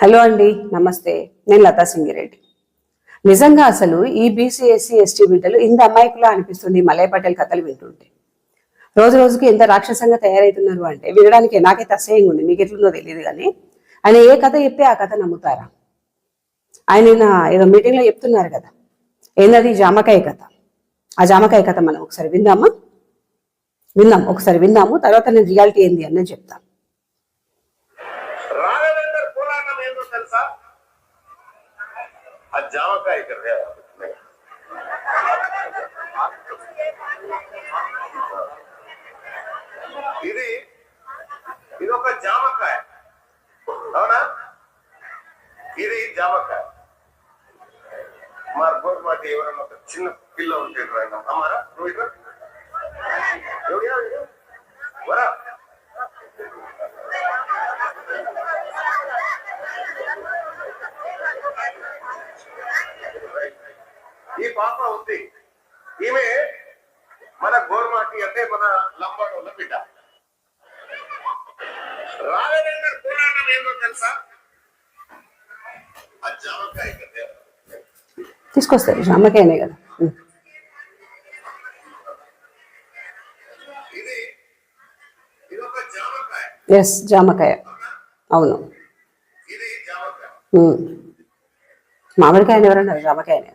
Hello అండి నమస్తే. నేను లతా సింగిరెడ్డి. నిజంగా అసలు ఈ బీసీ ఎస్సీ ఎస్టీ బిడ్డలు ఇంత అమాయకులా అనిపిస్తుంది మలయ పటేల్ కథలు వింటుంటే. రోజు రోజుకి ఎంత రాక్షసంగా తయారవుతున్నారు అంటే వినడానికి నాకైతే అసహ్యంగా ఉంది మీకు ఎట్లుందో తెలియదు కానీ ఆయన ఏ కథ చెప్తే ఆ కథ నమ్ముతారా? ఆయన ఏదో మీటింగ్లో చెప్తున్నారు కదా ఏందది జామకాయ కథ? ఆ జామకాయ కథ మనం ఒకసారి విందామా? విందాం ఒకసారి విందాము తర్వాత నేను రియాలిటీ ఏంది అని చెప్తాను రాఘవేందర్ పురాణం ఏందో తెలుసా ఆ జామకాయ ఇక్కడ ఇది ఇది ఒక జామకాయ అవునా ఇది జామకాయ మా గోరు మాట ఎవరన్నా ఒక చిన్న పిల్ల ఉంటే రండి అమ్మారా నువ్వు ఇట్లా ఎవడియా వీడు? వరా ఈ పాప ఉంది. ఈమె మన గోర్మాటి అంటే మన లంబాడోళ్ళ బిడ్డ. రాఘవేంద్ర పురాణం ఏందో తెలుసా? ఆ జామకాయ తీసుకొస్తారు జామకాయనే కదా. ఎస్ జామకాయ. అవును. మామిడికాయని ఎవరన్నారు? జామకాయనే.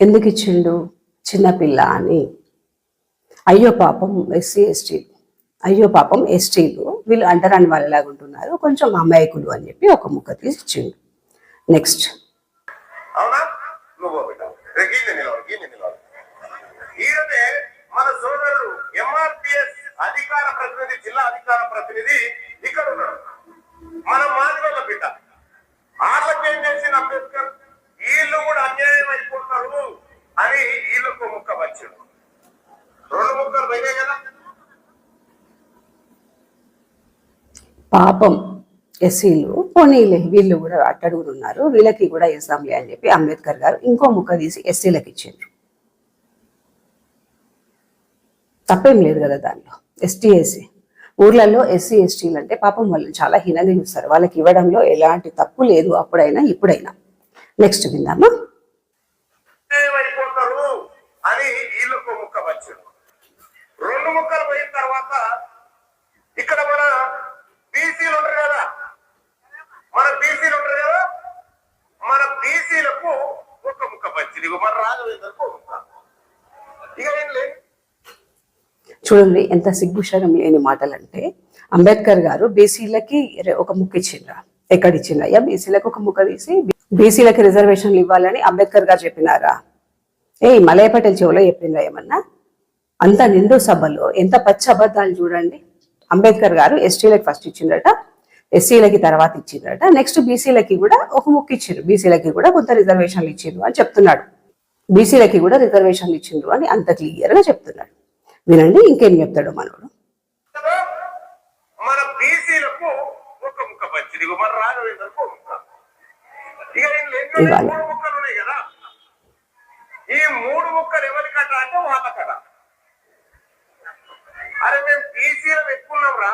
ఎందుకు ఇచ్చిండు చిన్నపిల్ల అని? అయ్యో పాపం ఎస్సీ ఎస్టీ. అయ్యో పాపం ఎస్టీలు. వీళ్ళు అంటరాని వాళ్ళలాగా ఉంటున్నారు. కొంచెం అమాయకులు అని చెప్పి ఒక ముక్క తీసి ఇచ్చిండు నెక్స్ట్ మన సోదరుడు ఎంఆర్పిఎస్ అధికార ప్రతినిధి జిల్లా అధికార ప్రతినిధి ఇక్కడ ఉన్నాడు. మన మాదిగల బిడ్డ. వాళ్ళకి చేసిన అంబేద్కర్? వీళ్ళు కూడా అన్యాయం అయిపోతారు అని వీళ్ళకు ముక్క వచ్చాడు రెండు ముక్కలు పోయినాయి కదా? పాపం ఎస్సీలు పోనీలే వీళ్ళు కూడా అట్టడుగులు ఉన్నారు. వీళ్ళకి కూడా ఇస్తాంలే అని చెప్పి అంబేద్కర్ గారు ఇంకో ముక్క తీసి ఎస్సీలకు ఇచ్చారు తప్పేం లేదు కదా దానిలో ఎస్టీ ఎస్సీ. ఊర్లలో ఎస్సీ ఎస్టీలు అంటే పాపం వాళ్ళని చాలా హీనంగా చూస్తారు. వాళ్ళకి ఇవ్వడంలో ఎలాంటి తప్పు లేదు అప్పుడైనా ఇప్పుడైనా. నెక్స్ట్ విందామా? అని వీళ్ళకు ముక్క వచ్చాడు రెండు ముక్కలు పోయిన తర్వాత ఇక్కడ మన బీసీలు ఉంటారు కదా? మన బీసీలు ఉంటారు కదా? మన బీసీలకు ఒక ముక్క వచ్చింది. మన రాఘవేంద్రకు ఇక ఏం లేదు. చూడండి ఎంత సిగ్గుశరం లేని మాటలు అంటే అంబేద్కర్ గారు బీసీలకి ఒక ముక్క ఇచ్చిండ్రా. ఎక్కడ ఇచ్చిండ్రా అయ్యా బీసీలకు ఒక ముక్క తీసి బీసీలకి రిజర్వేషన్లు ఇవ్వాలని అంబేద్కర్ గారు చెప్పినారా? ఏ మలయ పటేల్ చెవులో చెప్పిందా ఏమన్నా? అంత నిండు సభలో ఎంత పచ్చి అబద్ధాలు చూడండి. అంబేద్కర్ గారు ఎస్టీలకు ఫస్ట్ ఇచ్చిండ్రట ఎస్సీలకి తర్వాత ఇచ్చిండ్రట. నెక్స్ట్ బీసీలకి కూడా ఒక ముక్కు ఇచ్చిండ్రు. బీసీలకి కూడా కొంత రిజర్వేషన్లు ఇచ్చిండ్రు అని చెప్తున్నాడు. బీసీలకి కూడా రిజర్వేషన్లు ఇచ్చిండ్రు అని అంత క్లియర్గా చెప్తున్నాడు. వినండి ఇంకేం చెప్తాడు మనోడు కదా మన బీసీలకు ఒక ముక్క వచ్చింది ఇగో మన రాఘవేంద్రకు ఒక ముక్క ఇక ఏం లేదు ఇవాళ. ఈ మూడు ముక్కలు ఎవరి కట అంటే వాళ్ళ కట అరే మేము బీసీలో పెట్టుకున్నాం రా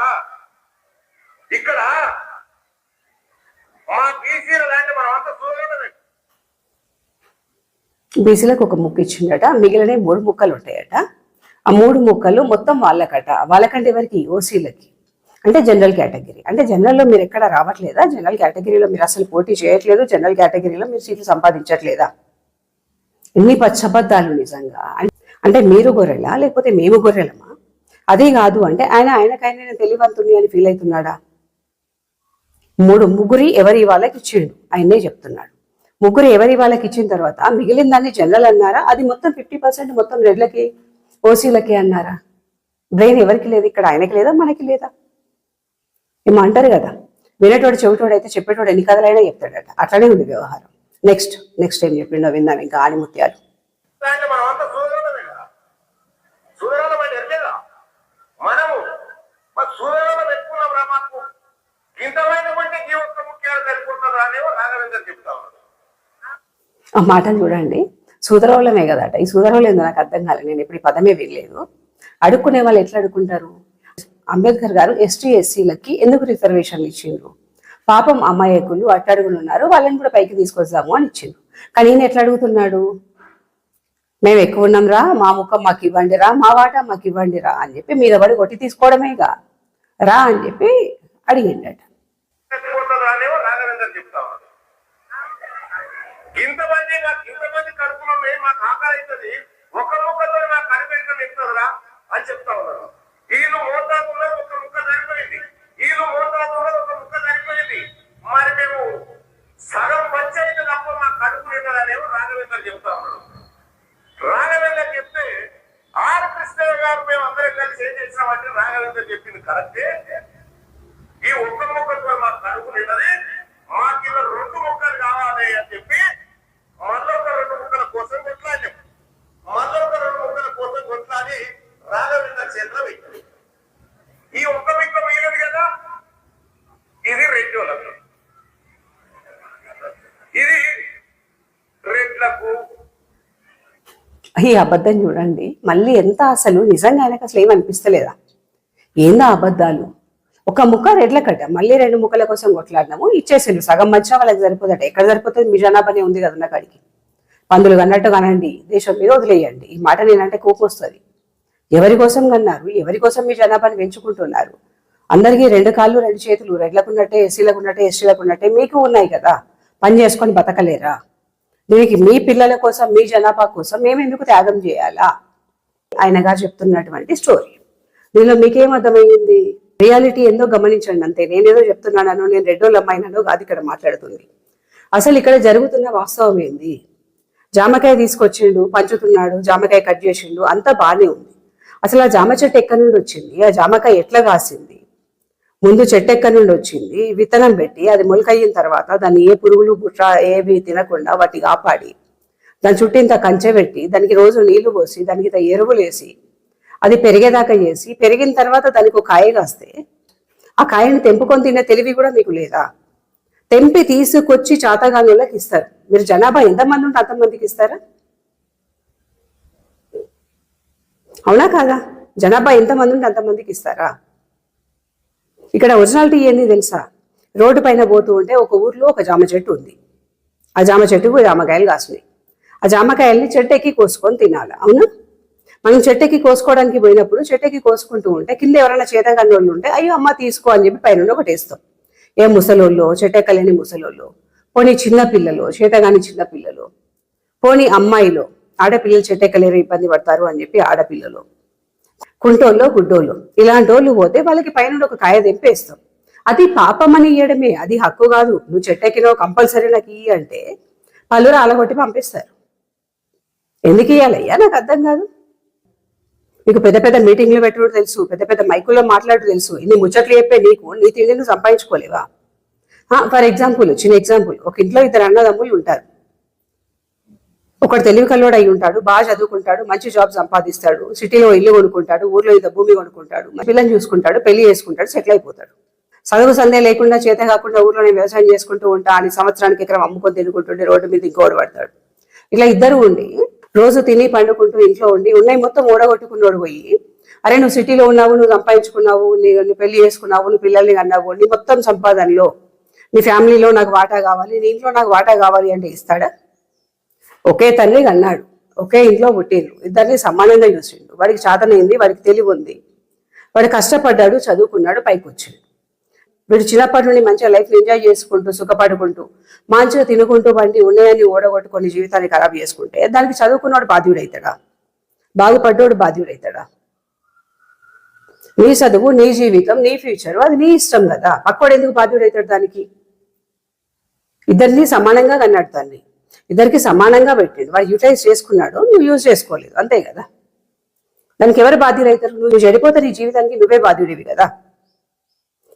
ఇక్కడ మా బీసీలో అంటే మనం అంతా చూడలేదు బీసీలకు ఒక ముక్క ఇచ్చిండట మిగిలిన మూడు ముక్కలు ఉంటాయట. ఆ మూడు ముక్కలు మొత్తం వాళ్ళకట. వాళ్ళకంటే ఎవరికి? ఓసీలకి. అంటే జనరల్ కేటగిరీ అంటే జనరల్లో మీరు ఎక్కడ రావట్లేదా? జనరల్ కేటగిరీలో మీరు అసలు పోటీ చేయట్లేదు. జనరల్ కేటగిరీలో మీరు సీట్లు సంపాదించట్లేదా? ఎన్ని పచ్చబద్దాలు నిజంగా. అంటే మీరు గొర్రెలా? లేకపోతే మేము గొర్రెలమా? అదే కాదు అంటే ఆయన ఆయనకైనా నేను తెలివంతుని అని ఫీల్ అవుతున్నాడా? మూడు ముగ్గురి ఎవరి వాళ్ళకి ఇచ్చిండు? ఆయనే చెప్తున్నాడు. ముగ్గురు ఎవరి వాళ్ళకి ఇచ్చిన తర్వాత మిగిలిన దాన్ని జనరల్ అన్నారా? అది మొత్తం ఫిఫ్టీ పర్సెంట్ మొత్తం రెడ్లకి ఓసీలకి అన్నారా? బ్రెయిన్ ఎవరికి లేదు? ఇక్కడ ఆయనకి లేదా? మనకి లేదా? ఏమో అంటారు కదా. వినేటోడు చెవిటోడు అయితే చెప్పేటోడు ఎన్ని కథలైనా చెప్తాడట. అట్లనే ఉంది వ్యవహారం. నెక్స్ట్ నెక్స్ట్ ఏం చెప్పిండో విందాం ఇంకా ఆణిముత్యాలు మనము ఆ మాటలు చూడండి. సూదరవలమే కదట. ఈ సూదరవలు ఏందో నాకు అర్థం కాలేదు నేను ఇప్పుడు ఈ పదమే వినలేదు. అడుక్కునే వాళ్ళు ఎట్లా అడుక్కుంటారు? అంబేద్కర్ గారు ఎస్టీ ఎస్సీలకి ఎందుకు రిజర్వేషన్లు ఇచ్చిండ్రు? పాపం అమాయకులు అట్టడుగులు ఉన్నారు వాళ్ళని కూడా పైకి తీసుకొద్దాము అని ఇచ్చిండ్రు. కానీ ఈయన ఎట్లా అడుగుతున్నాడు? మేము ఎక్కువ ఉన్నాం రా మా ముఖం మాకు ఇవ్వండి రా మా వాటా మాకు ఇవ్వండి రా అని చెప్పి మీద పడి కొట్టి తీసుకోవడమేగా రా అని చెప్పి అడిగిండట. ఇంతమంది ఇంతమంది కడుపులో మాకు ఆకలి అవుతుంది నాకు కనిపెట్టడం ఇస్తుందిరా అని చెప్తా ఉన్నారు. వీళ్ళు మోతాదులో ఒక ముక్క సరిపోయింది వీళ్ళు మోతాదులో ఒక ముక్క సరిపోయింది మరి మేము సగం పంచాయతీ తప్ప మా కడుపు నిండదనేమో రాఘవేంద్ర చెప్తా ఉన్నాడు. రాఘవేంద్ర చెప్తే ఆర్ కృష్ణ గారు మేము అందరం కలిసి ఏం చేసినామంటే రాఘవేంద్ర చెప్పింది కరెక్టే. ఈ ఒక్క ముక్కతో మా కడుపు నిండది. మాకు ఇలా రెండు ముక్కలు కావాలి అని చెప్పి మళ్ళొక రెండు ముక్కల కోసం కొట్లాడి మళ్ళొక రెండు ముక్కల కోసం కొట్లాడి రాఘవేంద్ర చేతిలో పెట్టాడు ఈ ఒక్క ముక్క మిగిలింది కదా ఇది రెడ్డిలకు ఇది రెడ్లకు ఈ అబద్ధం చూడండి. మళ్ళీ ఎంత అసలు నిజంగా ఆయనకు అసలు ఏమనిపిస్తలేదా ఏందా అబద్ధాలు? ఒక ముక్క రెడ్ల కట్ట. మళ్ళీ రెండు ముక్కల కోసం కొట్లాడినాము. ఇచ్చేసిండు. సగం మధ్య వాళ్ళకి సరిపోదట. ఎక్కడ సరిపోతుంది? మీ జనాభానే ఉంది కదా ఉన్న కాడికి. పందులు కన్నట్టు కనండి. దేశం మీద వదిలేయండి. ఈ మాట నేనంటే కోపం వస్తుంది. ఎవరి కోసం కన్నారు? ఎవరి కోసం మీ జనాభాని పెంచుకుంటున్నారు? అందరికీ రెండు కాళ్ళు రెండు చేతులు. రెడ్లకు ఉన్నట్టే ఎస్సీలకు ఉన్నట్టే ఎస్టీలకు ఉన్నట్టే. మీకు ఉన్నాయి కదా. పని చేసుకొని బతకలేరా? దీనికి మీ పిల్లల కోసం మీ జనాభా కోసం మేము ఎందుకు త్యాగం చేయాలా? ఆయన గారు చెప్తున్నటువంటి స్టోరీ. దీనిలో మీకేం అర్థమైంది? రియాలిటీ ఏందో గమనించండి అంతే. నేనేదో చెప్తున్నానో నేను రెడ్డోళ్ళ అమ్మాయినో కాదు ఇక్కడ మాట్లాడుతుంది. అసలు ఇక్కడ జరుగుతున్న వాస్తవం ఏంది? జామకాయ తీసుకొచ్చిండు పంచుతున్నాడు జామకాయ కట్ చేసిండు అంతా బాగానే ఉంది. అసలు ఆ జామ చెట్టు ఎక్కడి నుండి వచ్చింది? ఆ జామకాయ ఎట్లా కాసింది? ముందు చెట్టు ఎక్కడి నుండి వచ్చింది. విత్తనం పెట్టి అది మొలకయిన తర్వాత దాన్ని ఏ పురుగులు బుట్ర ఏవి తినకుండా వాటి కాపాడి దాని చుట్టూ ఇంత కంచె పెట్టి దానికి రోజు నీళ్ళు పోసి దానికి ఇంత ఎరువులు వేసి అది పెరిగేదాకా చేసి పెరిగిన తర్వాత దానికి ఒక కాయ కాస్తే ఆ కాయని తెంపుకొని తినే తెలివి కూడా మీకు లేదా? తెంపి తీసుకొచ్చి చాతగానులకు ఇస్తారు. మీరు జనాభా ఎంతమంది ఉంటే అంతమందికి ఇస్తారా? అవునా కాదా? జనాభా ఎంతమంది ఉంటే అంతమందికి ఇస్తారా? ఇక్కడ ఒరిజినాలిటీ ఏంది తెలుసా? రోడ్డు పైన పోతూ ఉంటే ఒక ఊర్లో ఒక జామ చెట్టు ఉంది. ఆ జామ చెట్టుకు జామకాయలు కాసినాయి. ఆ జామకాయల్ని చెట్టెక్కి కోసుకొని తినాలి అవునా? మనం చెట్టెక్కి కోసుకోవడానికి పోయినప్పుడు చెట్టెక్కి కోసుకుంటూ ఉంటే కింద ఎవరైనా చేతగాని వాళ్ళు ఉంటే అయ్యో అమ్మ తీసుకో అని చెప్పి పైన ఒకటి వేస్తాం ఏ ముసలోళ్ళు చెట్టెక్కలేని ముసలోళ్ళు పోనీ చిన్న పిల్లలు చేతగాని చిన్న పిల్లలు పోనీ అమ్మాయిలు ఆడపిల్లలు చెట్టెక్కలేరు ఇబ్బంది పడతారు అని చెప్పి ఆడపిల్లలు కుంటోళ్ళు గుడ్డోళ్ళు. ఇలాంటి వాళ్ళు పోతే వాళ్ళకి పైన ఒక కాయ తెంపేస్తాం. అది పాపమని ఇయ్యడమే అది హక్కు కాదు. నువ్వు చెట్టెక్కినావు కంపల్సరీ నాకు ఇయ్యి అంటే పలువురు అలగొట్టి పంపిస్తారు. ఎందుకు ఇయ్యాలయ్యా? నాకు అర్థం కాదు. నీకు పెద్ద పెద్ద మీటింగ్లు పెట్టడం తెలుసు పెద్ద పెద్ద మైకుల్లో మాట్లాడు తెలుసు. ఇన్ని ముచ్చట్లు చెప్పే నీకు నీ తిండి నువ్వు సంపాదించుకోలేవా ఫర్ ఎగ్జాంపుల్ చిన్న ఎగ్జాంపుల్. ఒక ఇంట్లో ఇద్దరు అన్నదమ్ములు ఉంటారు. ఒకడు తెలివి కల్లోడు అయి ఉంటాడు బాగా చదువుకుంటాడు మంచి జాబ్ సంపాదిస్తాడు సిటీలో ఇల్లు కొనుక్కుంటాడు ఊర్లో ఇంత భూమి కొనుక్కుంటాడు పిల్లని చూసుకుంటాడు పెళ్ళి చేసుకుంటాడు సెటిల్ అయిపోతాడు. చదువు సందే లేకుండా చేత కాకుండా ఊర్లో నేను వ్యవసాయం చేసుకుంటూ ఉంటా అని సంవత్సరానికి ఎక్కడ అమ్ముకొని తినుకుంటుండే రోడ్డు మీద ఇంకోడు పడతాడు. ఇట్లా ఇద్దరు ఉండి రోజు తిని పండుకుంటూ ఇంట్లో ఉండి ఉన్నాయి మొత్తం ఓడగొట్టుకున్నోడు పోయి అరే నువ్వు సిటీలో ఉన్నావు నువ్వు సంపాదించుకున్నావు నీ నీ పెళ్ళి చేసుకున్నావు నువ్వు పిల్లల్ని అన్నావు నీ మొత్తం సంపాదనలో నీ ఫ్యామిలీలో నాకు వాటా కావాలి నీ ఇంట్లో నాకు వాటా కావాలి అంటే ఇస్తాడా? ఒకే తల్లి అన్నాడు. ఒకే ఇంట్లో పుట్టిండు ఇద్దరిని సమానంగా చూసిండు. వాడికి చాతనైంది వాడికి తెలివి ఉంది. వాడు కష్టపడ్డాడు చదువుకున్నాడు పైకి వచ్చిండు వీడు చిన్నప్పటి నుండి మంచిగా లైఫ్ ఎంజాయ్ చేసుకుంటూ సుఖపడుకుంటూ మంచిగా తినుకుంటూ బండి ఉన్నాయని ఓడగొట్టుకొని జీవితాన్ని ఖరాబ్ చేసుకుంటే దానికి చదువుకున్నవాడు బాధ్యుడైతాడా? బాగుపడ్డోడు బాధ్యుడైతాడా? నీ చదువు నీ జీవితం నీ ఫ్యూచర్ అది నీ ఇష్టం కదా. పక్కోడు ఎందుకు బాధ్యుడైతాడు దానికి? ఇద్దరిని సమానంగా కన్నాడు దాన్ని ఇద్దరికి సమానంగా పెట్టిండు వాడు యూటిలైజ్ చేసుకున్నాడు నువ్వు యూజ్ చేసుకోలేదు. అంతే కదా? దానికి ఎవరు బాధ్యులైతారు? నువ్వు చెడిపోతే నీ జీవితానికి నువ్వే బాధ్యుడివి కదా?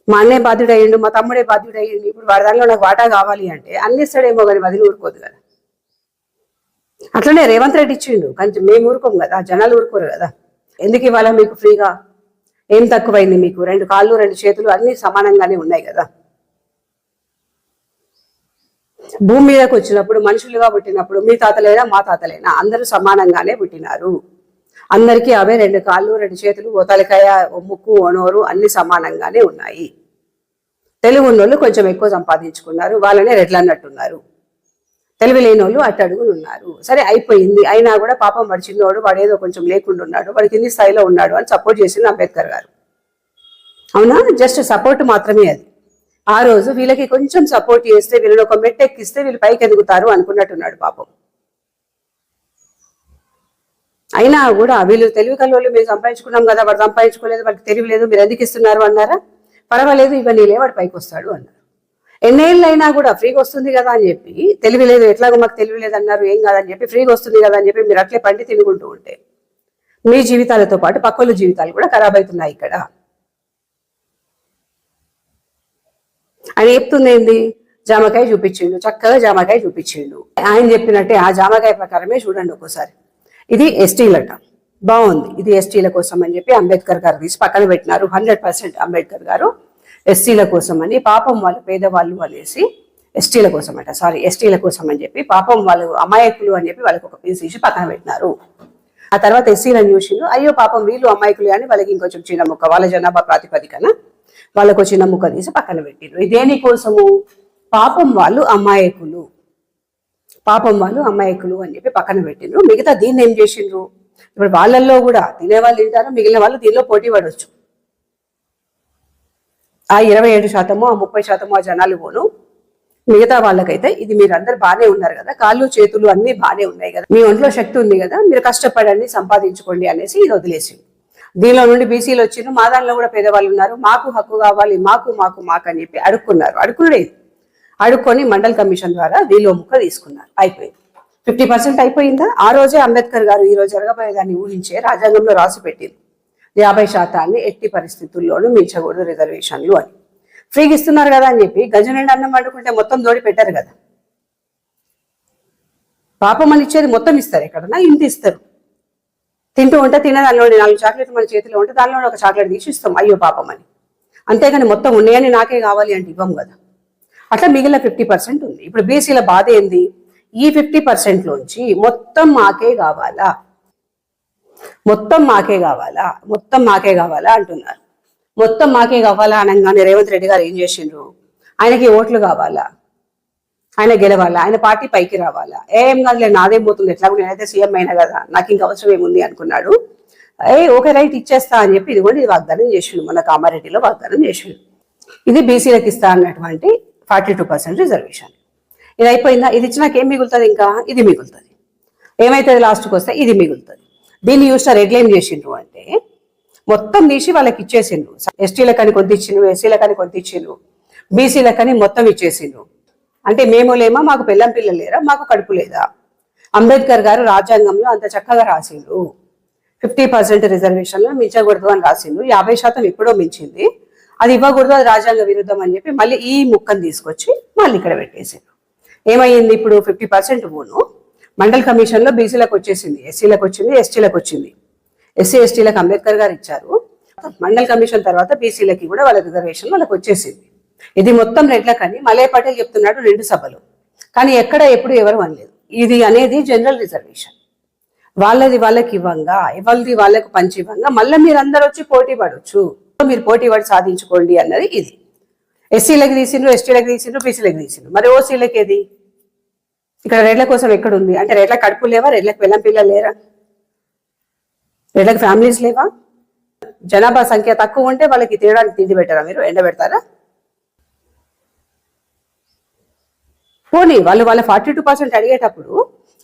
మా అన్నయ్య బాధ్యుడు అయ్యిండు మా తమ్ముడే బాధ్యుడు అయ్యిండు ఇప్పుడు వాడి దానిలో నాకు వాటా కావాలి అంటే అన్ని ఇస్తాడేమో కానీ వదిలి ఊరుకోదు కదా? అట్లనే రేవంత్ రెడ్డి ఇచ్చిండు. కానీ మేము ఊరుకోం కదా? జనాలు ఊరుకోరు కదా? ఎందుకు ఇవ్వాలా మీకు ఫ్రీగా? ఏం తక్కువైంది మీకు? రెండు కాళ్ళు రెండు చేతులు అన్నీ సమానంగానే ఉన్నాయి కదా? భూమి మీదకి వచ్చినప్పుడు మనుషులుగా పుట్టినప్పుడు మీ తాతలైనా మా తాతలైనా? అందరూ సమానంగానే పుట్టినారు. అందరికీ అవే రెండు కాళ్ళు రెండు చేతులు ఓ తలకాయ ఓ ముక్కు ఓ నోరు అన్ని సమానంగానే ఉన్నాయి. తెలుగు ఉన్నోళ్ళు కొంచెం ఎక్కువ సంపాదించుకున్నారు వాళ్ళనే రెడ్లన్నట్టున్నారు. తెలివి లేని వాళ్ళు అట్టడుగులు ఉన్నారు సరే అయిపోయింది. అయినా కూడా పాపం వాడు చిన్నోడు వాడు ఏదో కొంచెం లేకుండా ఉన్నాడు వాడు కింది స్థాయిలో ఉన్నాడు అని సపోర్ట్ చేసింది అంబేద్కర్ గారు. అవునా? జస్ట్ సపోర్ట్ మాత్రమే అది. ఆ రోజు వీళ్ళకి కొంచెం సపోర్ట్ చేస్తే వీళ్ళని ఒక మెట్టెక్కిస్తే వీళ్ళు పైకి ఎదుగుతారు అనుకున్నట్టున్నాడు పాపం. అయినా కూడా వీళ్ళు తెలివి కల్లోళ్ళు మేము సంపాదించుకున్నాం కదా వాడు సంపాదించుకోలేదు వాడికి తెలివి లేదు మీరు ఎందుకు ఇస్తున్నారు అన్నారా? పర్వాలేదు ఇవన్నీ వాడు పైకి వస్తాడు అన్నారు. ఎన్నేళ్ళు అయినా కూడా ఫ్రీగా వస్తుంది కదా అని చెప్పి తెలివి లేదు ఎట్లాగో మాకు తెలివి లేదు అన్నారు ఏం కాదని చెప్పి ఫ్రీగా వస్తుంది కదా అని చెప్పి మీరు అట్లే పండి తినుకుంటూ ఉంటే మీ జీవితాలతో పాటు పక్కల జీవితాలు కూడా ఖరాబ్ అవుతున్నాయి ఇక్కడ. ఆయన చెప్తుంది ఏంది జామకాయ చూపించిండు. చక్కగా జామకాయ చూపించిండు. ఆయన చెప్పినట్టే ఆ జామకాయ ప్రకారమే చూడండి ఒక్కోసారి. ఇది ఎస్టీలట బాగుంది. ఇది ఎస్టీల కోసం అని చెప్పి అంబేద్కర్ గారు తీసి పక్కన పెట్టినారు. హండ్రెడ్ పర్సెంట్ అంబేద్కర్ గారు ఎస్టీల కోసం అని పాపం వాళ్ళు పేదవాళ్ళు అనేసి ఎస్టీల కోసం అంట. సారీ ఎస్టీల కోసం అని చెప్పి పాపం వాళ్ళు అమాయకులు అని చెప్పి వాళ్ళకి ఒక పీస్ ఇచ్చి పక్కన పెట్టినారు. ఆ తర్వాత ఎస్సీలను చూసిండు. అయ్యో పాపం వీళ్ళు అమాయకులు అని వాళ్ళకి ఇంకొంచెం చిన్న ముక్క. వాళ్ళ జనాభా ప్రాతిపదికన వాళ్ళకు వచ్చిన ముక్క తీసి పక్కన పెట్టిండ్రు ఇదేని కోసము పాపం వాళ్ళు అమాయకులు. పాపం వాళ్ళు అమాయకులు అని చెప్పి పక్కన పెట్టిండ్రు మిగతా దీన్ని ఏం చేసిండ్రు? ఇప్పుడు వాళ్ళల్లో కూడా తినే వాళ్ళు తింటారు మిగిలిన వాళ్ళు దీనిలో పోటీ పడవచ్చు ఆ ఇరవై ఏడు శాతము ఆ ముప్పై శాతము ఆ జనాలు పోను. మిగతా వాళ్ళకైతే ఇది మీరు అందరు బాగానే ఉన్నారు కదా. కాళ్ళు చేతులు అన్నీ బాగానే ఉన్నాయి కదా. మీ ఒంట్లో శక్తి ఉంది కదా. మీరు కష్టపడండి సంపాదించుకోండి అనేసి ఇది వదిలేసింది దీనిలో నుండి బీసీలు వచ్చిన మా దానిలో కూడా పేదవాళ్ళు ఉన్నారు. మాకు హక్కు కావాలి మాకు మాకు మాకు అని చెప్పి అడుక్కున్నారు. అడుక్కునే అడుక్కొని మండల్ కమిషన్ ద్వారా వీళ్ళు ముక్క తీసుకున్నారు. అయిపోయింది. ఫిఫ్టీ పర్సెంట్ అయిపోయిందా? ఆ రోజే అంబేద్కర్ గారు ఈ రోజు జరగబోయేదాన్ని ఊహించే రాజ్యాంగంలో రాసి పెట్టింది. యాభై శాతాన్ని ఎట్టి పరిస్థితుల్లోనూ మించకూడదు రిజర్వేషన్లు అని. ఫ్రీగా ఇస్తున్నారు కదా అని చెప్పి గజ అన్నం వండుకుంటే మొత్తం దోడి పెట్టారు కదా. పాపం అని ఇచ్చేది మొత్తం ఇస్తారు ఎక్కడన్నా? ఇంత ఇస్తారు తింటూ ఉంటే తినే దానిలో నాలుగు చాక్లెట్లు మన చేతిలో ఉంటే దానిలో ఒక చాక్లెట్ తీసి ఇస్తాం. అయ్యో పాపం అని. అంతేగాని మొత్తం ఉన్నాయని నాకే కావాలి అంటే ఇవ్వం కదా. అట్లా మిగిలిన ఫిఫ్టీ పర్సెంట్ ఉంది. ఇప్పుడు బీసీల బాధ ఏంది? ఈ ఫిఫ్టీ పర్సెంట్లోంచి మొత్తం మాకే కావాలా? మొత్తం మాకే కావాలా? మొత్తం మాకే కావాలా అంటున్నారు. మొత్తం మాకే కావాలా అనగానే రేవంత్ రెడ్డి గారు ఏం చేసిండ్రు? ఆయనకి ఓట్లు కావాలా? ఆయన గెలవాలా? ఆయన పార్టీ పైకి రావాలా? ఏం కాదులే నాదేం పోతుంది ఎట్లా నేనైతే సీఎం అయినా కదా నాకు ఇంక అవసరం ఏముంది అనుకున్నాడు. ఏ ఓకే రైట్ ఇచ్చేస్తా అని చెప్పి ఇది కూడా ఇది వాగ్దానం చేసిండు మన కామారెడ్డిలో వాగ్దానం చేసిండు. ఇది బీసీలకు ఇస్తా అన్నటువంటి ఫార్టీ టూ పర్సెంట్ రిజర్వేషన్. ఇది అయిపోయిందా? ఇది ఇచ్చినాక ఏం మిగులుతుంది ఇంకా? ఇది మిగులుతుంది. ఏమైతుంది లాస్ట్కి వస్తే ఇది మిగులుతుంది. దీన్ని చూసిన రెడ్ చేసిండ్రు అంటే మొత్తం తీసి వాళ్ళకి ఇచ్చేసిండ్రు. ఎస్టీలకని కొంత ఇచ్చిండ్రు ఎస్సీలకని కొంత ఇచ్చిండ్రు. బీసీలకని మొత్తం ఇచ్చేసిండ్రు. అంటే మేము లేమా మాకు పిల్లం పిల్లలు లేరా మాకు కడుపు లేదా? అంబేద్కర్ గారు రాజ్యాంగంలో అంత చక్కగా రాసిండ్రు. ఫిఫ్టీ పర్సెంట్ రిజర్వేషన్లో మించకూడదు అని రాసిండు యాభై శాతం ఎప్పుడో మించింది. అది ఇవ్వకూడదు అది రాజ్యాంగ విరుద్ధం అని చెప్పి మళ్ళీ ఈ ముక్కను తీసుకొచ్చి మళ్ళీ ఇక్కడ పెట్టేసిండ్రు. ఏమైంది ఇప్పుడు ఫిఫ్టీ పర్సెంట్ ఊను? మండల్ కమిషన్లో బీసీలకు వచ్చేసింది ఎస్సీలకు వచ్చింది ఎస్టీలకు వచ్చింది. ఎస్సీ ఎస్టీలకు అంబేద్కర్ గారు ఇచ్చారు. మండల్ కమిషన్ తర్వాత బీసీలకి కూడా వాళ్ళ రిజర్వేషన్ వాళ్ళకి వచ్చేసింది. ఇది మొత్తం రెడ్లకని మలే పటేల్ చెప్తున్నాడు రెండు సభలు. కానీ ఎక్కడ ఎప్పుడు ఎవరు అనలేదు. ఇది అనేది జనరల్ రిజర్వేషన్ వాళ్ళది వాళ్ళకి ఇవ్వంగా ఎవరిది వాళ్ళకి పంచి ఇవ్వంగా మళ్ళీ మీరు అందరు వచ్చి పోటీ పడవచ్చు మీరు పోటీ పడి సాధించుకోండి అన్నది ఇది. ఎస్సీలకు తీసిండ్రు ఎస్టీలకు తీసిండ్రు బీసీలకు తీసిండ్రు. మరి ఓసీలకు ఏది? ఇక్కడ రెడ్ల కోసం ఎక్కడ ఉంది? అంటే రెడ్ల కడుపు లేవా? రెడ్లకు వెళ్ళం పిల్లలు లేరా? రెడ్లకు ఫ్యామిలీస్ లేవా? జనాభా సంఖ్య తక్కువ ఉంటే వాళ్ళకి తినడానికి తిండి పెట్టారా మీరు? ఎండ పెడతారా? పోనీ వాళ్ళు వాళ్ళ ఫార్టీ టూ పర్సెంట్ అడిగేటప్పుడు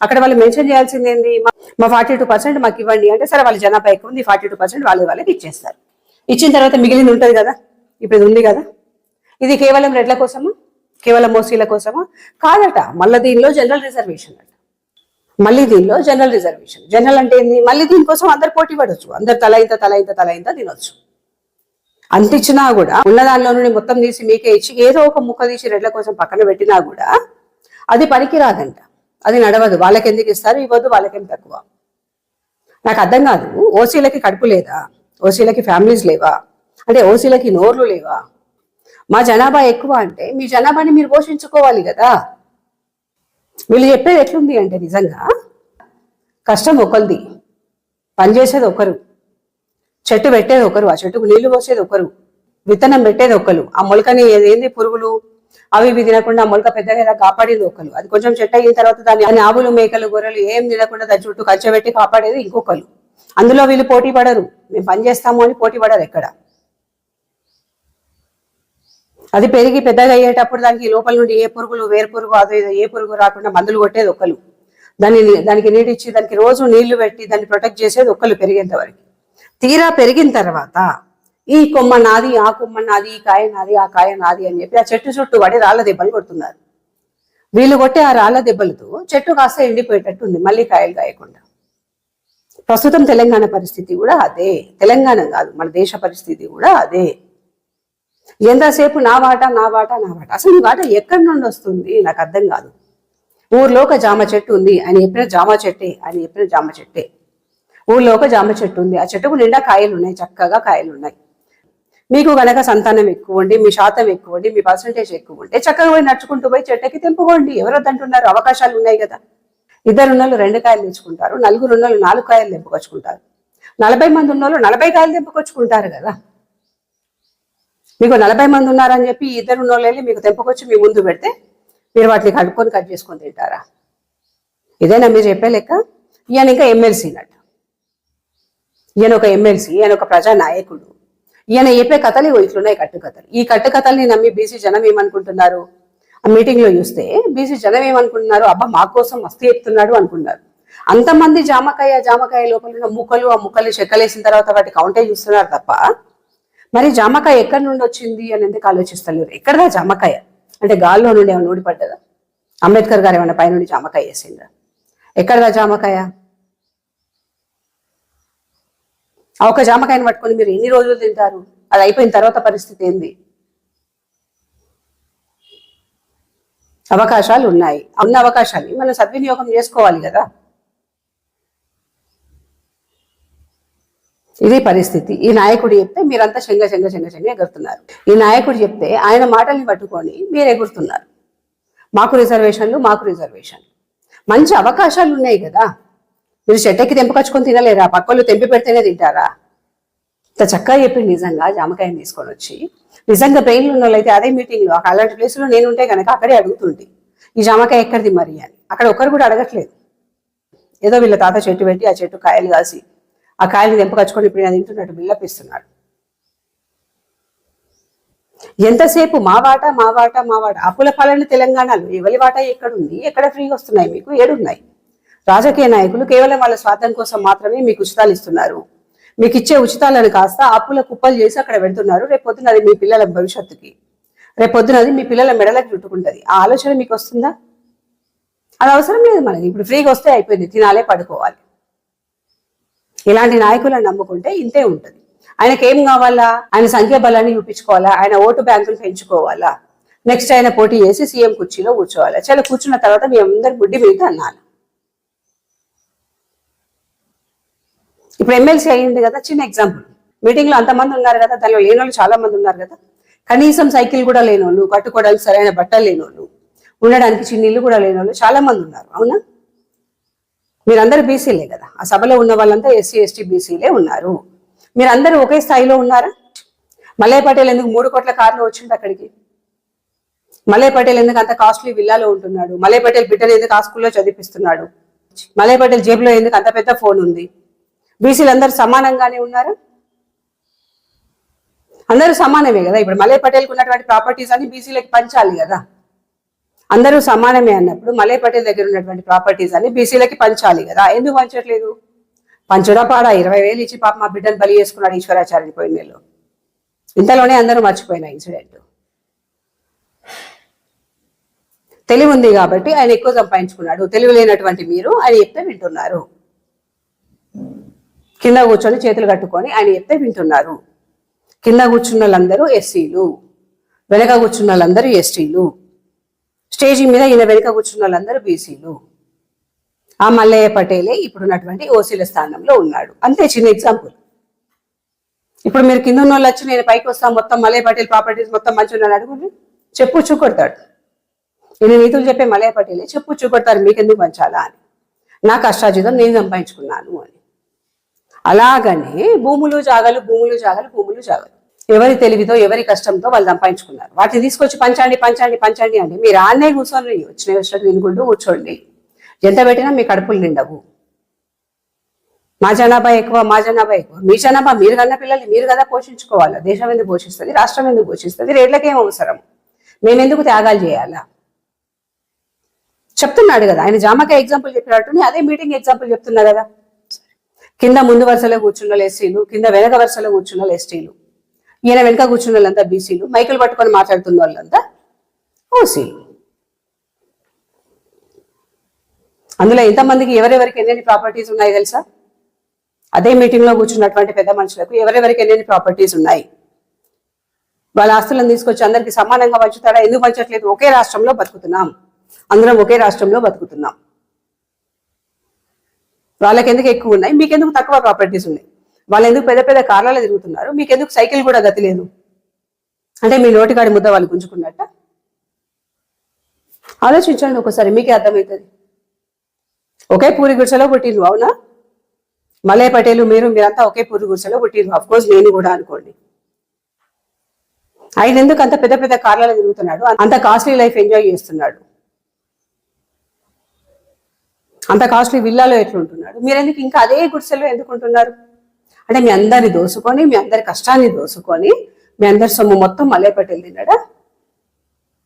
అక్కడ వాళ్ళు మెన్షన్ చేయాల్సింది ఏంది? మా- ఫార్టీ టూ పర్సెంట్ మాకు ఇవ్వండి అంటే సరే వాళ్ళ జనాభా ఎక్కువ ఉంది ఫార్టీ టూ పర్సెంట్ వాళ్ళు వాళ్ళకి ఇచ్చేస్తారు. ఇచ్చిన తర్వాత మిగిలింది ఉంటుంది కదా? ఇప్పుడు ఇది ఉంది కదా? ఇది కేవలం రెడ్ల కోసమా? కేవలం ఓసీల కోసమా? కాదట మళ్ళీ దీనిలో జనరల్ రిజర్వేషన్ అట. మళ్ళీ దీనిలో జనరల్ రిజర్వేషన్ జనరల్ అంటే ఏంది? మళ్ళీ దీనికోసం అందరు పోటీ పడవచ్చు అందరు తల ఇంత తల ఇంత తల ఇంత తినొచ్చు. అంత ఇచ్చినా కూడా ఉన్న దానిలో నుండి మొత్తం తీసి మీకే ఇచ్చి ఏదో ఒక ముక్క తీసి రెడ్ల కోసం పక్కన పెట్టినా కూడా అది పనికిరాదంట. అది నడవదు. వాళ్ళకి ఎందుకు ఇస్తారు? ఇవ్వద్దు వాళ్ళకేం తక్కువ? నాకు అర్థం కాదు. ఓసీలకి కడుపు లేదా? ఓసీలకి ఫ్యామిలీస్ లేవా? అంటే ఓసీలకి నోర్లు లేవా? మా జనాభా ఎక్కువ అంటే మీ జనాభాని మీరు పోషించుకోవాలి కదా. వీళ్ళు చెప్పేది ఎట్లుంది అంటే నిజంగా కష్టం ఒకరిది పనిచేసేది ఒకరు చెట్టు పెట్టేది ఒకరు ఆ చెట్టుకు నీళ్ళు పోసేది ఒకరు విత్తనం పెట్టేది ఒకరు ఆ మొలకని ఏంది పురుగులు? అవి ఇవి తినకుండా మొలక పెద్దగా ఇలా కాపాడేది ఒకరు అది కొంచెం చెట్టు అయిన తర్వాత దాన్ని ఆవులు మేకలు గొర్రెలు ఏం తినకుండా దాని చుట్టూ కంచె పెట్టి కాపాడేది ఇంకొకరు అందులో వీళ్ళు పోటీ పడరు. మేము పని చేస్తాము అని పోటీ పడరు ఎక్కడ. అది పెరిగి పెద్దగా అయ్యేటప్పుడు దానికి లోపల నుండి ఏ పురుగులు వేరు పురుగు అదో ఏ పురుగు రాకుండా మందులు కొట్టేది ఒకరు దాన్ని దానికి నీడిచ్చి దానికి రోజు నీళ్ళు పెట్టి దాన్ని ప్రొటెక్ట్ చేసేది ఒకళ్ళు పెరిగేంత వరకు. తీరా పెరిగిన తర్వాత ఈ కొమ్మ నాది ఆ కొమ్మ నాది ఈ కాయ నాది ఆ కాయ నాది అని చెప్పి ఆ చెట్టు చుట్టూ పడి రాళ్ళ దెబ్బలు కొడుతున్నారు. వీళ్ళు కొట్టే ఆ రాళ్ళ దెబ్బలతో చెట్టు కాస్త ఎండిపోయేటట్టు ఉంది మళ్ళీ కాయలు కాయకుండా. ప్రస్తుతం తెలంగాణ పరిస్థితి కూడా అదే తెలంగాణ కాదు మన దేశ పరిస్థితి కూడా అదే. ఎంతసేపు నా వాట నా వాట నా వాట? అసలు ఈ వాట ఎక్కడి నుండి వస్తుంది? నాకు అర్థం కాదు. ఊర్లో ఒక జామ చెట్టు ఉంది అని చెప్పిన జామ చెట్టే అని చెప్పిన జామ చెట్టే. ఊళ్ళో ఒక జామ చెట్టు ఉంది ఆ చెట్టుకు నిండా కాయలు ఉన్నాయి చక్కగా కాయలు ఉన్నాయి. మీకు గనక సంతానం ఎక్కువ ఉండి మీ శాతం ఎక్కువ ఉండి మీ పర్సంటేజ్ ఎక్కువ ఉంటే చక్కగా పోయి నడుచుకుంటూ పోయి చెట్టుకి తెంపుకోండి. ఎవరు వద్దంటున్నారు అవకాశాలు ఉన్నాయి కదా. ఇద్దరు ఉన్నోళ్ళు రెండు కాయలు తెచ్చుకుంటారు నలుగురు ఉన్నోళ్ళు నాలుగు కాయలు తెంపుకొచ్చుకుంటారు. నలభై మంది ఉన్నోళ్ళు నలభై కాయలు తెంపుకొచ్చుకుంటారు కదా. మీకు నలభై మంది ఉన్నారని చెప్పి ఇద్దరు ఉన్నోళ్ళు వెళ్ళి మీకు తెంపుకొచ్చి మీ ముందు పెడితే మీరు వాటిని కలుపుకొని కట్ చేసుకొని తింటారా? ఇదేనా మీరు చెప్పే లెక్క? ఈయన ఇంకా ఎమ్మెల్సీ నట్టు ఈయన ఒక ఎమ్మెల్సీ ఈయన ఒక ప్రజానాయకుడు. ఈయన చెప్పే కథలు ఇగో ఇట్లున్నాయి కట్టు కథలు. ఈ కట్టు కథల్ని నమ్మి బీసీ జనం ఏమనుకుంటున్నారు? ఆ మీటింగ్లో చూస్తే బీసీ జనం ఏమనుకుంటున్నారు? అబ్బా మా కోసం మస్తు చెప్తున్నాడు అనుకున్నారు. అంతమంది జామకాయ జామకాయ లోపల ఉన్న ముక్కలు ఆ ముక్కలు చెక్కలేసిన తర్వాత వాటి కౌంటే చూస్తున్నారు తప్ప మరి జామకాయ ఎక్కడి నుండి వచ్చింది అని ఎందుకు ఆలోచిస్తలేరు? ఎక్కడదా జామకాయ? అంటే గాల్లో నుండి ఏమైనా ఊడిపడ్డదా అంబేద్కర్ గారు ఏమైనా పైనుండి జామకాయ వేసిందా ఎక్కడదా జామకాయ ఆ ఒక జామకాయని పట్టుకొని మీరు ఎన్ని రోజులు తింటారు? అది అయిపోయిన తర్వాత పరిస్థితి ఏంది? అవకాశాలు ఉన్నాయి. ఉన్న అవకాశాన్ని మనం సద్వినియోగం చేసుకోవాలి కదా? ఇది పరిస్థితి. ఈ నాయకుడు చెప్తే మీరంతా చెంగ చెంగ చెంగ శంగ ఎగురుతున్నారు. ఈ నాయకుడు చెప్తే ఆయన మాటల్ని పట్టుకొని మీరు ఎగురుతున్నారు. మాకు రిజర్వేషన్లు మాకు రిజర్వేషన్లు. మంచి అవకాశాలు ఉన్నాయి కదా? మీరు చెట్టెక్కి తెంపకొచ్చుకొని తినలేరా? పక్కలు తెంపి పెడితేనే తింటారా? ఇంత చక్కగా చెప్పింది నిజంగా జామకాయని తీసుకొని వచ్చి. నిజంగా బ్రెయిన్లు ఉన్న వాళ్ళైతే అదే మీటింగ్లో అలాంటి ప్లేస్లో నేను ఉంటే కనుక అక్కడే అడుగుతుంది ఈ జామకాయ ఎక్కడిది మరి అని. అక్కడ ఒక్కరు కూడా అడగట్లేదు. ఏదో వీళ్ళ తాత చెట్టు పెట్టి ఆ చెట్టు కాయలు కాసి ఆ కాయలు తెంపకచ్చుకొని ఇప్పుడు నేను తింటున్నట్టు బిల్లపిస్తున్నాడు. ఎంతసేపు మా వాట మా వాట మా వాట. అప్పుల పాలన తెలంగాణలో ఎవరి వాటా ఎక్కడుంది? ఎక్కడ ఫ్రీగా వస్తున్నాయి మీకు? ఏడున్నాయి. రాజకీయ నాయకులు కేవలం వాళ్ళ స్వార్థం కోసం మాత్రమే మీకు ఉచితాలు ఇస్తున్నారు. మీకు ఇచ్చే ఉచితాలను కాస్త అప్పుల కుప్పలు చేసి అక్కడ పెడుతున్నారు. రేపు అది మీ పిల్లల భవిష్యత్తుకి. రేపొద్దున అది మీ పిల్లల మెడలకు చుట్టుకుంటుంది. ఆ ఆలోచన మీకు వస్తుందా? అది అవసరం లేదు మనకి. ఇప్పుడు ఫ్రీగా వస్తే అయిపోయింది. తినాలే పడుకోవాలి. ఇలాంటి నాయకులను నమ్ముకుంటే ఇంతే ఉంటుంది. ఆయనకి ఏం కావాలా? ఆయన సంఖ్యాబలాన్ని చూపించుకోవాలా? ఆయన ఓటు బ్యాంకులు పెంచుకోవాలా? నెక్స్ట్ ఆయన పోటీ చేసి సీఎం కుర్చీలో కూర్చోవాలా? చాలా కూర్చున్న తర్వాత మీ అందరి గుడ్డి మీద అన్నాలి ఇప్పుడు ఎమ్మెల్సీ అయ్యింది కదా చిన్న ఎగ్జాంపుల్ మీటింగ్లో అంతమంది ఉన్నారు కదా దానిలో లేని వాళ్ళు చాలా మంది ఉన్నారు కదా. కనీసం సైకిల్ కూడా లేనోళ్ళు కట్టుకోవడానికి సరైన బట్టలు లేనోళ్ళు ఉండడానికి చిన్న ఇల్లు కూడా లేనోళ్ళు చాలా మంది ఉన్నారు అవునా? మీరందరూ బీసీలే కదా. ఆ సభలో ఉన్న వాళ్ళంతా ఎస్సీ ఎస్టీ బీసీలే ఉన్నారు. మీరందరూ ఒకే స్థాయిలో ఉన్నారా? మల్లయ్య పటేల్ ఎందుకు మూడు కోట్ల కార్లు వచ్చిండు అక్కడికి? మల్లయ్య పటేల్ ఎందుకు అంత కాస్ట్లీ విల్లాలో ఉంటున్నాడు? మల్లయ్య పటేల్ బిడ్డను ఎందుకు ఆ స్కూల్లో చదివిస్తున్నాడు మల్లయ్య పటేల్ జేబులో ఎందుకు అంత పెద్ద ఫోన్ ఉంది? బీసీలు అందరూ సమానంగానే ఉన్నారా? అందరూ సమానమే కదా? ఇప్పుడు మల్లయ్య పటేల్కి ఉన్నటువంటి ప్రాపర్టీస్ అన్ని బీసీలకి పంచాలి కదా? అందరూ సమానమే అన్నప్పుడు మలై పటేల్ దగ్గర ఉన్నటువంటి ప్రాపర్టీస్ అన్ని బీసీలకి పంచాలి కదా? ఎందుకు పంచట్లేదు? పంచడా పాడా? ఇరవై వేలు ఇచ్చి పాప మా బిడ్డను బలి చేసుకున్నాడు ఈశ్వరాచార్యని పోయిన నెలలో ఇంతలోనే అందరూ మర్చిపోయిన ఇన్సిడెంట్ తెలివి ఉంది కాబట్టి ఆయన ఎక్కువ సంపాదించుకున్నాడు. తెలివి లేనటువంటి మీరు ఆయన చెప్తే వింటున్నారు. కింద కూర్చొని చేతులు కట్టుకొని ఆయన చెప్తే వింటున్నారు కింద కూర్చున్న వాళ్ళందరూ ఎస్సీలు. వెనక కూర్చున్న వాళ్ళందరూ ఎస్టీలు. స్టేజీ మీద ఈయన వెనుక కూర్చున్న వాళ్ళందరూ బీసీలు. ఆ మల్లయ్య పటేలే ఇప్పుడున్నటువంటి ఓసీల స్థానంలో ఉన్నాడు. అంతే చిన్న ఎగ్జాంపుల్ ఇప్పుడు మీరు కింద ఉన్న వాళ్ళు వచ్చి నేను పైకి వస్తా మొత్తం మలయ పటేల్ ప్రాపర్టీస్ మొత్తం మంచి ఉన్నాడు అడుగుని చెప్పు చూకొడతాడు. నేను నీతులు చెప్పే మలయ పటేలే చెప్పు చూకొడతారు మీకెందుకు పంచాలా అని. నా కష్టాజీతం నేను సంపాదించుకున్నాను. అలాగనే భూములు జాగలు భూములు జాగలు భూములు జాగలు. ఎవరి తెలివితో ఎవరి కష్టంతో వాళ్ళు సంపాదించుకున్నారు. వాటిని తీసుకొచ్చి పంచండి పంచండి పంచండి అంటే మీరు ఆన్నే కూర్చొని వచ్చిన వచ్చినట్టు వినుకుంటూ కూర్చోండి. ఎంత పెట్టినా మీ కడుపులు నిండవు. మా జనాభా ఎక్కువ మా జనాభా ఎక్కువ. మీ జనాభా మీరు కన్నా పిల్లల్ని మీరు కదా పోషించుకోవాలా? దేశం ఎందుకు పోషిస్తుంది? రాష్ట్రం ఎందుకు పోషిస్తుంది? రేట్లకేం అవసరం? మేము ఎందుకు త్యాగాలు చేయాలా? చెప్తున్నాడు కదా. ఆయన జామకాయ ఎగ్జాంపుల్ చెప్పినట్టు అదే మీటింగ్ ఎగ్జాంపుల్ చెప్తున్నా కదా. కింద ముందు వరుసలో కూర్చున్న ఎస్సీలు కింద వెనక వరుసలో కూర్చున్న ఎస్టీలు ఈయన వెనక కూర్చున్న వాళ్ళంతా బీసీలు మైకులు పట్టుకొని మాట్లాడుతున్న వాళ్ళంతా ఓసీలు అందులో ఎంతమందికి ఎవరెవరికి ఎన్నెన్ని ప్రాపర్టీస్ ఉన్నాయి తెలుసా? అదే మీటింగ్లో కూర్చున్నటువంటి పెద్ద మనుషులకు ఎవరెవరికి ఎన్నెన్ని ప్రాపర్టీస్ ఉన్నాయి? వాళ్ళ ఆస్తులను తీసుకొచ్చి అందరికి సమానంగా పంచుతారా? ఎందుకు పంచట్లేదు? ఒకే రాష్ట్రంలో బతుకుతున్నాం. అందరం ఒకే రాష్ట్రంలో బతుకుతున్నాం. వాళ్ళకి ఎందుకు ఎక్కువ ఉన్నాయి? మీకు ఎందుకు తక్కువ ప్రాపర్టీస్ ఉన్నాయి? వాళ్ళు ఎందుకు పెద్ద పెద్ద కార్లలో తిరుగుతున్నారు? మీకు ఎందుకు సైకిల్ కూడా గతి లేదు? అంటే మీ నోటికాడి ముద్ద వాళ్ళు గుంజుకున్నట్ట? ఆలోచించండి ఒకసారి మీకే అర్థమవుతుంది ఒకే పూరి గుడిసెలో పుట్టిండ్రు అవునా? మలయ పటేలు మీరు మీరంతా ఒకే పూరి గుడిసెలో పుట్టిరు అఫ్ కోర్స్ నేను కూడా అనుకోండి. ఆయన ఎందుకు అంత పెద్ద పెద్ద కార్లలో తిరుగుతున్నాడు? అంత కాస్ట్లీ లైఫ్ ఎంజాయ్ చేస్తున్నాడు? అంత కాస్ట్లీ విల్లాలో ఎట్లుంటున్నాడు? మీరెందుకు ఇంకా అదే గుడిసెలో ఎందుకు ఉంటున్నారు అంటే మీ అందరిని దోసుకొని మీ అందరి కష్టాన్ని దోసుకొని మీ అందరి సొమ్ము మొత్తం మలయ పటేలు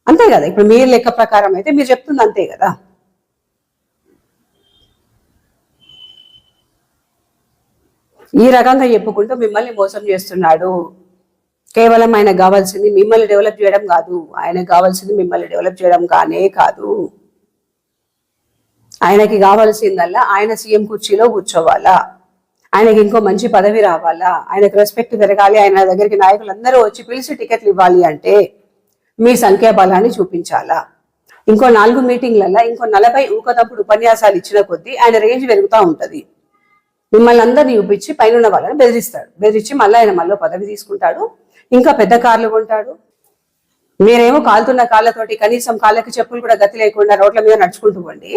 అంతే కదా. ఇప్పుడు మీరు లెక్క ప్రకారం అయితే మీరు చెప్తుంది అంతే కదా. ఈ రకంగా చెప్పుకుంటూ మిమ్మల్ని మోసం చేస్తున్నాడు. కేవలం ఆయన కావాల్సింది మిమ్మల్ని డెవలప్ చేయడం కాదు. ఆయన కావాల్సింది మిమ్మల్ని డెవలప్ చేయడం కానే కాదు. ఆయనకి కావాల్సిందల్లా ఆయన సీఎం కుర్చీలో కూర్చోవాలా? ఆయనకి ఇంకో మంచి పదవి రావాలా? ఆయనకు రెస్పెక్ట్ పెరగాలి ఆయన దగ్గరికి నాయకులందరూ వచ్చి పిలిచి టికెట్లు ఇవ్వాలి అంటే మీ సంఖ్యాబలాన్ని చూపించాలా? ఇంకో నాలుగు మీటింగ్లలో ఇంకో నలభై ఊకదప్పుడు ఉపన్యాసాలు ఇచ్చిన కొద్దీ ఆయన రేంజ్ పెరుగుతూ ఉంటుంది. మిమ్మల్ని అందరినీ చూపించి పైన వాళ్ళని బెదిరిస్తాడు. బెదిరించి మళ్ళీ ఆయన మళ్ళీ పదవి తీసుకుంటాడు. ఇంకా పెద్ద కార్లు కొంటాడు. మీరేమో కాలుతున్న కాళ్ళతోటి కనీసం కాళ్ళకి చెప్పులు కూడా గతి లేకుండా రోడ్ల మీద నడుచుకుంటూ పోండి.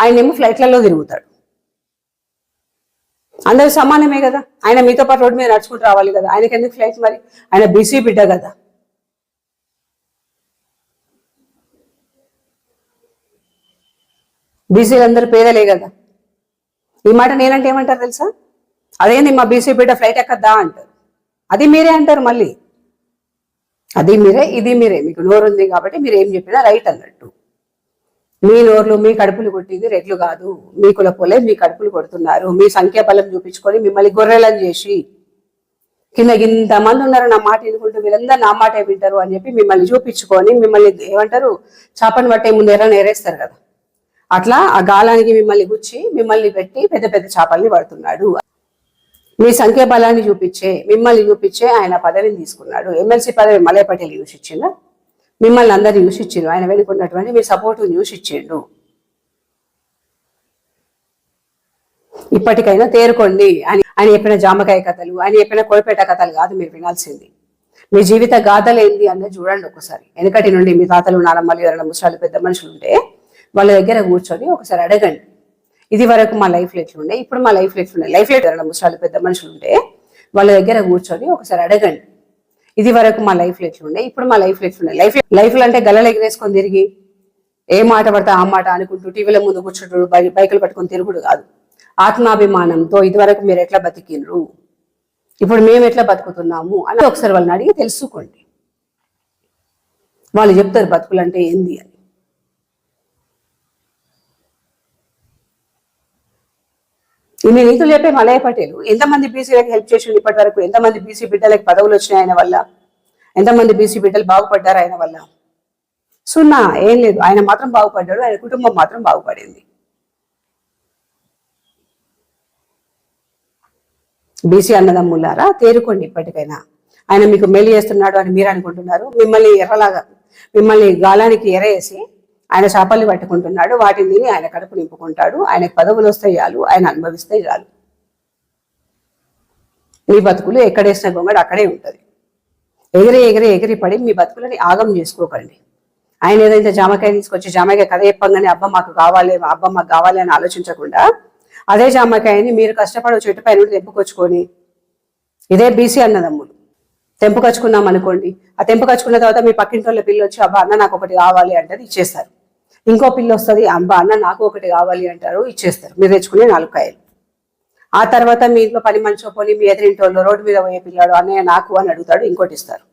ఆయన ఏమో ఫ్లైట్లలో తిరుగుతాడు. అందరూ సమానమే కదా? ఆయన మీతో పాటు రోడ్డు మీద నడుచుకుంటూ రావాలి కదా? ఆయనకి ఎందుకు ఫ్లైట్ మరి? ఆయన బీసీ బిడ్డ కదా. బీసీలందరూ పేదలే కదా. ఈ మాట నేనంటే ఏమంటారు తెలుసా? అదేంది మా బీసీ బిడ్డ ఫ్లైట్ ఎక్కద్దా అంటారు. అది మీరే అంటారు మళ్ళీ. అది మీరే ఇది మీరే. మీకు నోరు ఉంది కాబట్టి మీరు ఏం చెప్పినా రైట్ అన్నట్టు. మీ నోర్లు మీ కడుపులు కొట్టింది రెట్లు కాదు. మీ కులపోలే మీ కడుపులు కొడుతున్నారు. మీ సంఖ్యాబలం చూపించుకొని మిమ్మల్ని గొర్రెలను చేసి కింద ఇంతమంది ఉన్నారు నా మాట వినుకుంటూ వీళ్ళందరూ నా మాటే వింటారు అని చెప్పి మిమ్మల్ని చూపించుకొని మిమ్మల్ని ఏమంటారు? చాపని పట్టే ముందు ఎర్ర నేరేస్తారు కదా. అట్లా ఆ గాలానికి మిమ్మల్ని గుచ్చి మిమ్మల్ని పెట్టి పెద్ద పెద్ద చేపల్ని పడుతున్నాడు. మీ సంఖ్యాబలాన్ని చూపించే మిమ్మల్ని చూపించే ఆయన పదవిని తీసుకున్నాడు. ఎమ్మెల్సీ పదవి మలయ పటేల్ యూస్ ఇచ్చిందా? మిమ్మల్ని అందరినీ యూస్ ఇచ్చిండు ఆయన వెనుకున్నటువంటి మీ సపోర్టు న్యూస్ ఇచ్చిండు ఇప్పటికైనా తేరుకోండి అని ఆయన చెప్పిన జామకాయ కథలు ఆయన చెప్పిన కోడిపేట కథలు కాదు మీరు వినాల్సింది. మీ జీవిత గాథలు ఏంది అన్నది చూడండి ఒకసారి. వెనకటి నుండి మీ తాతలు నానమ్మలు ఎవరైనా ముసలాలు పెద్ద మనుషులు ఉంటే వాళ్ళ దగ్గర కూర్చొని ఒకసారి అడగండి. ఇది వరకు మా లైఫ్ ఎట్లుండే ఇప్పుడు మా లైఫ్ ఎట్లుండే లైఫ్ ఎవరైనా ముసలాలు పెద్ద మనుషులు ఉంటే వాళ్ళ దగ్గర కూర్చొని ఒకసారి అడగండి. ఇది వరకు మా లైఫ్ ఎట్లుండే ఇప్పుడు మా లైఫ్ ఎట్లుండే లైఫ్ లైఫ్ అంటే గలలు ఎగరేసుకొని తిరిగి ఏ మాట పడితే ఆ మాట అనుకుంటూ టీవీల ముందు కూర్చుంటూ బై- బైకులు పట్టుకొని తిరుగుడు కాదు. ఆత్మాభిమానంతో ఇదివరకు మీరు ఎట్లా బతికిండ్రు? ఇప్పుడు మేము ఎట్లా బతుకుతున్నాము అని ఒకసారి వాళ్ళని అడిగి తెలుసుకోండి. వాళ్ళు చెప్తారు బతుకులు అంటే ఏంది అని. ఇన్ని నీతులు చెప్పే మలయ పటేల్ ఎంతమంది బీసీలకు హెల్ప్ చేసిండు ఇప్పటి వరకు ఎంతమంది బీసీ బిడ్డలకు పదవులు వచ్చినాయి ఆయన వల్ల? ఎంతమంది బీసీ బిడ్డలు బాగుపడ్డారు ఆయన వల్ల? సున్నా ఏం లేదు. ఆయన మాత్రం బాగుపడ్డాడు ఆయన కుటుంబం మాత్రం బాగుపడింది. బీసీ అన్నదమ్ములారా తేరుకోండి ఇప్పటికైనా. ఆయన మీకు మేలు చేస్తున్నాడు అని మీరు అనుకుంటున్నారు. మిమ్మల్ని ఎర్రలాగా మిమ్మల్ని గాలానికి ఎరేసి ఆయన చేపల్ని పట్టుకుంటున్నాడు వాటిని తిని ఆయన కడుపు నింపుకుంటాడు ఆయనకు పదవులు వస్తే చాలు ఆయన అనుభవిస్తే చాలు. మీ బతుకులు ఎక్కడేసిన గొంగడు అక్కడే ఉంటుంది. ఎగిరి ఎగిరి ఎగిరి పడి మీ బతుకులని ఆగం చేసుకోకండి. ఆయన ఏదైతే జామకాయ తీసుకొచ్చి జామకాయ కథ చెప్పంగానే అబ్బ మాకు కావాలి అబ్బ మాకు కావాలి అని ఆలోచించకుండా అదే జామకాయని మీరు కష్టపడి చెట్టు పైన తెంపుకొచ్చుకొని ఇదే బీసీ అన్నదమ్ములు. తెంపుకొచ్చుకున్నాం అనుకోండి ఆ తెంపుకొచ్చుకున్న తర్వాత మీ పక్కింటి వాళ్ళ పిల్ల వచ్చి అబ్బా అన్న నాకు ఒకటి కావాలి అంటే ఇచ్చేస్తారు. ఇంకో పిల్ల వస్తుంది అబ్బా అన్న నాకు ఒకటి కావాలి అంటారు ఇచ్చేస్తారు. మీరు తెచ్చుకునే నాలుగు కాయలు. ఆ తర్వాత మీ ఇంట్లో పని మనిషి పోని మీ ఎదురింటి వాళ్ళు రోడ్డు మీద పోయే పిల్లాడు అన్నయ్య నాకు అని అడుగుతాడు ఇంకోటి ఇస్తారు.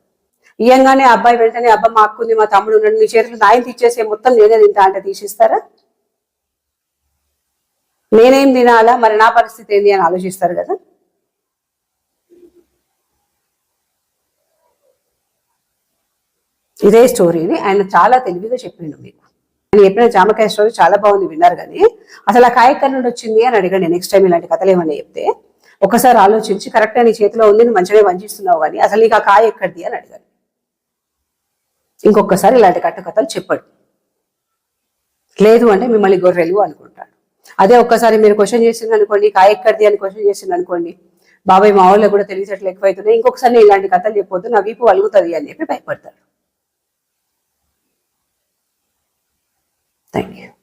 ఇయ్యంగానే అబ్బాయి వెంటనే అబ్బా మా అక్కుంది మా తమ్ముడు ఉన్నాడు నీ చేతులు నాయన తీసేసే మొత్తం నేనే తింటా అంటే తీసిస్తారా? నేనేం తినాలా? మరి నా పరిస్థితి ఏంది? అని ఆలోచిస్తారు కదా. ఇదే స్టోరీని ఆయన చాలా తెలివిగా చెప్పిండు మీకు. నేను చెప్పిన జామకాయ స్టోరీ చాలా బాగుంది విన్నారు కానీ అసలు ఆ కాయ ఎక్కడి వచ్చింది అని అడిగాను నెక్స్ట్ టైం ఇలాంటి కథలు ఏమని చెప్తే. ఒకసారి ఆలోచించి కరెక్ట్గా నీ చేతిలో ఉంది నువ్వు మంచిగా వంచిస్తున్నావు కానీ అసలు నీకు ఆ కాయ ఎక్కడిది అని అడిగాను ఇంకొకసారి ఇలాంటి కట్ట కథలు చెప్పాడు. లేదు అంటే మిమ్మల్ని గొర్రెలు అనుకుంటాడు అదే ఒక్కసారి మీరు క్వశ్చన్ చేసింది అనుకోండి కాయ ఎక్కడిది అని క్వశ్చన్ చేసింది అనుకోండి బాబాయ్ మా వాళ్ళకి కూడా తెలిసేట్లు ఎక్కువైతున్నాయి ఇంకొకసారి ఇలాంటి కథలు చెప్పొద్దు నా వీపు అలుగుతుంది అని చెప్పి భయపడతాడు Thank you.